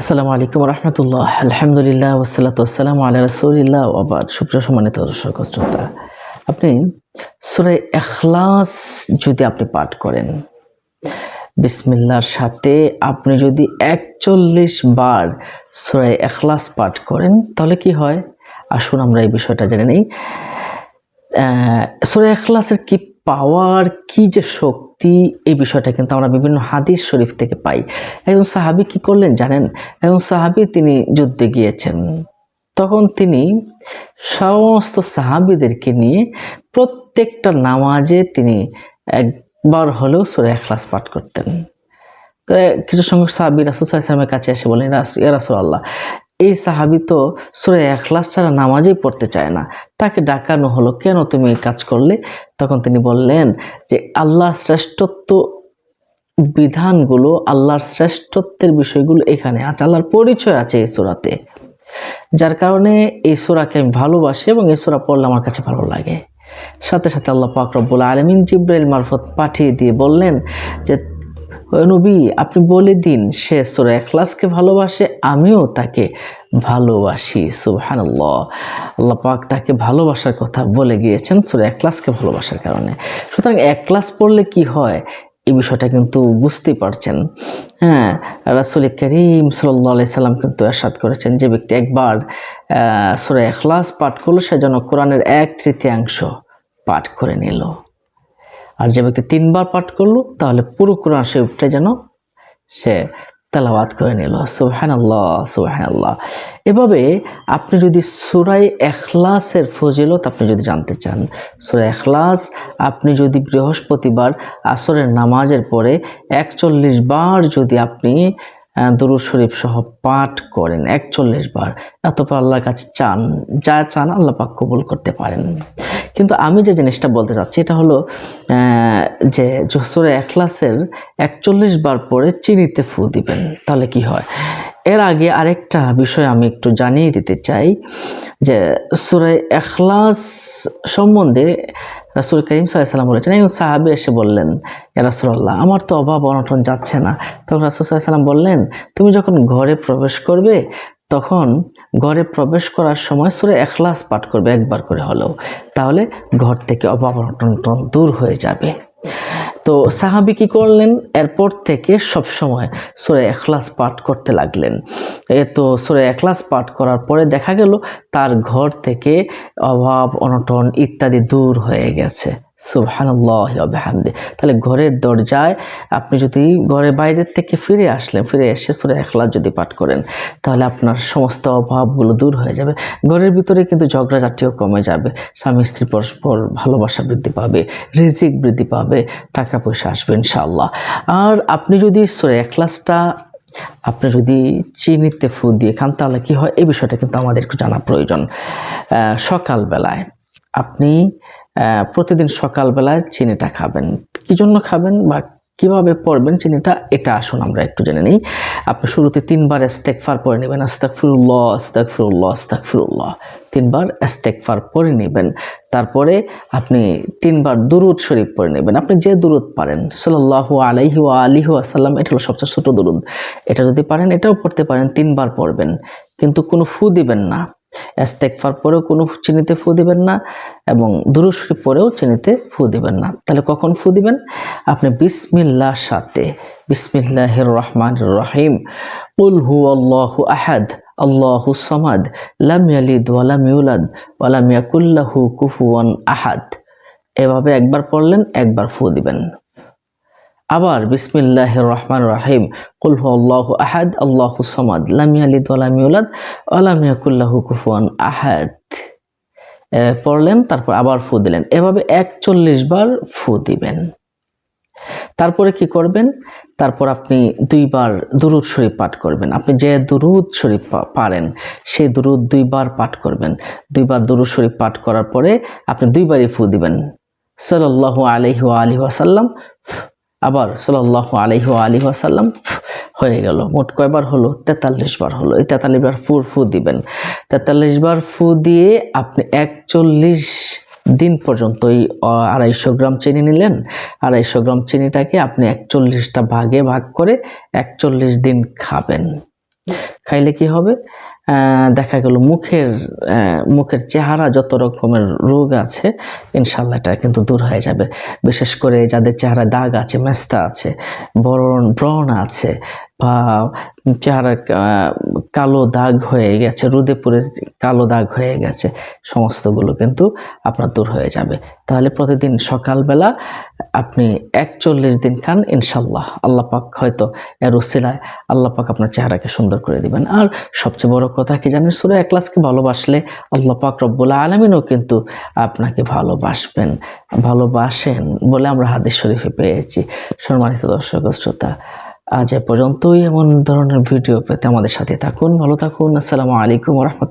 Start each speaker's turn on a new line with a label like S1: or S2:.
S1: আসসালামু আলাইকুম রহমতুল্লাহ। আলহামদুলিল্লাহ ওসালাত আসসালাম আল্লাহ রসুলিল্লাহ আবাদ সুপ্রিয় সম্মানিত দর্শক শ্রোতা, আপনি সুরে এখলাস যদি আপনি পাঠ করেন, বিসমিল্লার সাথে আপনি যদি একচল্লিশ বার সুরে এখলাস পাঠ করেন, তাহলে কি হয়? আসুন আমরা এই বিষয়টা জেনে নিই। সুরে এখলাসের কি পাওয়ার কি যে শক্তি এই বিষয়টা কিন্তু আমরা বিভিন্ন হাদিস শরীফ থেকে পাই। একজন সাহাবি কি করলেন জানেন? একজন সাহাবি তিনি যুদ্ধে গিয়েছেন। তখন তিনি সমস্ত সাহাবিদেরকে নিয়ে প্রত্যেকটা নামাজে তিনি একবার হলেও সুরে এখলাস পাঠ করতেন। তো কিছু সংখ্যক সাহাবি রাসুল সাল্লামের কাছে এসে বলেন রাসুল আল্লাহ এই সাহাবি তো সুরে এখলাস ছাড়া নামাজেই পড়তে চায় না। তাকে ডাকানো হলো কেন? তুমি এই কাজ করলে? তখন তিনি বললেন যে, আল্লাহর শ্রেষ্ঠত্ব বিধানগুলো, আল্লাহর শ্রেষ্ঠত্বের বিষয়গুলো এখানে আছে। আল্লাহর পরিচয় আছে এই সুরাতে। যার কারণে এই সুরাকে আমি ভালোবাসি এবং এই সুরা পড়লে আমার কাছে ভালো লাগে। সাথে সাথে আল্লাহ পাক আলমিন জিব্রাইল মারফত পাঠিয়ে দিয়ে বললেন যে নবী, আপনি বলে দিন, সে সুরা এখলাসকে ভালোবাসে, আমিও তাকে ভালোবাসি, সুবহানাল্লাহ। আল্লাহ পাক তাকে ভালোবাসার কথা বলে গিয়েছেন সুরা এখলাসকে ভালোবাসার কারণে। সুতরাং একলাস পড়লে কি হয়? এই বিষয়টা কিন্তু বুঝতেই পারছেন। হ্যাঁ রাসুল করিম সাল্লি সাল্লাম কিন্তু এরশাদ করেছেন যে ব্যক্তি একবার সুরা এখলাস পাঠ করল, সে যেন কোরআনের এক তৃতীয়াংশ পাঠ করে নিল। আর যে ব্যক্তি তিনবার পাঠ করল, তাহলে পুরো কোরআন শরীফটা যেন সে তেলাওয়াত করে নিল। সুহান আল্লাহ সুহান আল্লাহ এভাবে আপনি যদি সুরাই এখলাসের ফজিলত আপনি যদি জানতে চান সুরাই এখলাস আপনি যদি বৃহস্পতিবার আসরের নামাজের পরে একচল্লিশ বার যদি আপনি দরুদ শরীফ সহ পাঠ করেন, একচল্লিশ বার, এতপর আল্লাহর কাছে চান, যা চান আল্লাহ পাক কবুল করতে পারেন। কিন্তু আমি যে জিনিসটা বলতে চাচ্ছি, এটা হলো যে জসুরে এখলাসের একচল্লিশ বার পরে চিনিতে ফু দিবেন, তাহলে কি হয়? এর আগে আরেকটা বিষয় আমি একটু জানিয়ে দিতে চাই, যে সুরে এখলাস সম্বন্ধে রাসুল করিম সাল্লাম বলেছেন, একজন সাহাবি এসে বললেন রাসুল্লাহ আমার তো অভাব অনটন যাচ্ছে না। তখন রাসুল সাল্লাম বললেন, তুমি যখন ঘরে প্রবেশ করবে তখন ঘরে প্রবেশ করার সময় সুরে এখলাস পাঠ করবে একবার করে হলেও। তাহলে ঘর থেকে অভাব অনটন দূর হয়ে যাবে। তো সাহাবি কি করলেন? এরপর থেকে সব সময় সুরে এখলাস পাঠ করতে লাগলেন। এ তো সুরে এখলাস পাঠ করার পরে দেখা গেল তার ঘর থেকে অভাব অনটন ইত্যাদি দূর হয়ে গেছে। সুবহানাল্লাহামদে তাহলে ঘরের দরজায় আপনি যদি ঘরে বাইরের থেকে ফিরে আসলেন, ফিরে এসে সুরে একলা যদি পাঠ করেন, তাহলে আপনার সমস্ত অভাবগুলো দূর হয়ে যাবে। ঘরের ভিতরে কিন্তু ঝগড়াঝাটিও কমে যাবে। স্বামী, স্ত্রী পরস্পর ভালোবাসা বৃদ্ধি পাবে, রিজিক বৃদ্ধি পাবে টাকা পয়সা আসবে ইনশাআল্লাহ। আর আপনি যদি সুরে একলাসটা আপনি যদি চিনিতে ফু দিয়ে খান, তাহলে কী হয়? এই বিষয়টা কিন্তু আমাদের জানা প্রয়োজন। সকালবেলায় আপনি প্রতিদিন সকালবেলায় চিনিটা খাবেন। কী জন্য খাবেন বা কীভাবে পড়বেন চিনিটা, এটা আসুন আমরা একটু জেনে নিই। আপনি শুরুতে তিনবার এস্তেকফার পরে নেবেন আস্তাক ফিরুল্লাহ আস্তাক ফিরুল্লাহ আস্তাক ফিরুল্লাহ তিনবার এস্তেকফার পরে নেবেন। তারপরে আপনি তিনবার দুরুদ শরীফ পড়ে নেবেন। আপনি যে দুরুদ পারেন সাল্লাহ আলাইহি ও আলিহু আসাল্লাম এটা হলো সবচেয়ে ছোটো দুরুদ। এটা যদি পারেন, এটাও পড়তে পারেন, তিনবার পড়বেন। কিন্তু কোনো ফু দিবেন না। এস্তেকফার পরেও কোনো চিনিতে ফু দিবেন না এবং দুরুশরী পরেও চিনিতে ফু দিবেন না। তাহলে কখন ফু দিবেন? আপনি বিসমিল্লার সাথে। বিসমিল্লাহ রহমান রহিম। উল হু আল্লাহ আহাদ, আল্লাহু সমাদ, লাম ইয়ালিদ ওয়ালাম ইউলাদ ওয়ালাম ইয়াকুল্লাহু কুফুয়ান আহাদ। এভাবে একবার পড়লেন, একবার ফু দিবেন। আবার বিসমিল্লাহ রহমান রাহিম। কুলহু আল্লাহ আহাদ, আল্লাহ সমাদ লামিয়ালিদ ওলামিউলাদ ওলামিয়াকুল্লাহু কুফুয়ান আহাদ। পড়লেন, তারপর আবার ফু দিলেন। এভাবে একচল্লিশ বার ফু দিবেন। তারপরে কি করবেন? তারপর আপনি দুইবার দুরুদ শরীফ পাঠ করবেন। আপনি যে দুরুদ শরীফ পারেন, সেই দুরুদ দুইবার পাঠ করবেন। দুইবার দুরুদ শরীফ পাঠ করার পরে আপনি দুইবারই ফু দিবেন। সাল্লাহ আলহি আলহি আসাল্লাম আবার সাল্লাহ আলহি আলী আসাল্লাম হয়ে গেল। মোট কয়বার হলো? তেতাল্লিশ বার হলো। এই তেতাল্লিশ বার ফু ফু দিবেন। তেতাল্লিশ বার ফু দিয়ে আপনি একচল্লিশ দিন পর্যন্ত ওই আড়াইশো গ্রাম চিনি নিলেন। আড়াইশো গ্রাম চিনিটাকে আপনি একচল্লিশটা ভাগে ভাগ করে একচল্লিশ দিন খাবেন। খাইলে কি হবে? দেখা গেল মুখের মুখের চেহারা যত রকমের রোগ আছে ইনশাল্লাহ এটা কিন্তু দূর হয়ে যাবে। বিশেষ করে যাদের চেহারা দাগ আছে, মেস্তা আছে, বরণ, ব্রণ আছে বা চেহারা কালো দাগ হয়ে গেছে রোদে পুড়ে কালো দাগ হয়ে গেছে, সমস্তগুলো কিন্তু আপনার দূর হয়ে যাবে। তাহলে প্রতিদিন সকালবেলা আপনি একচল্লিশ দিন খান, ইনশাল্লাহ। আল্লাহ পাক হয়তো এর উসিলায় আল্লাহ পাক আপনার চেহারাকে সুন্দর করে দিবেন। আর সবচেয়ে বড় কথা কি জানেন, সুরে একলাসকে ভালোবাসলে আল্লাহ পাক রব্বুল আলমিনও কিন্তু আপনাকে ভালোবাসবেন, ভালোবাসেন বলে আমরা হাদিস শরীফে পেয়েছি। সম্মানিত দর্শক শ্রোতা, আজ এ পর্যন্তই। এমন ধরনের ভিডিও পেতে আমাদের সাথে থাকুন, ভালো থাকুন। আসসালামু আলাইকুম রহমতুল্লাহ।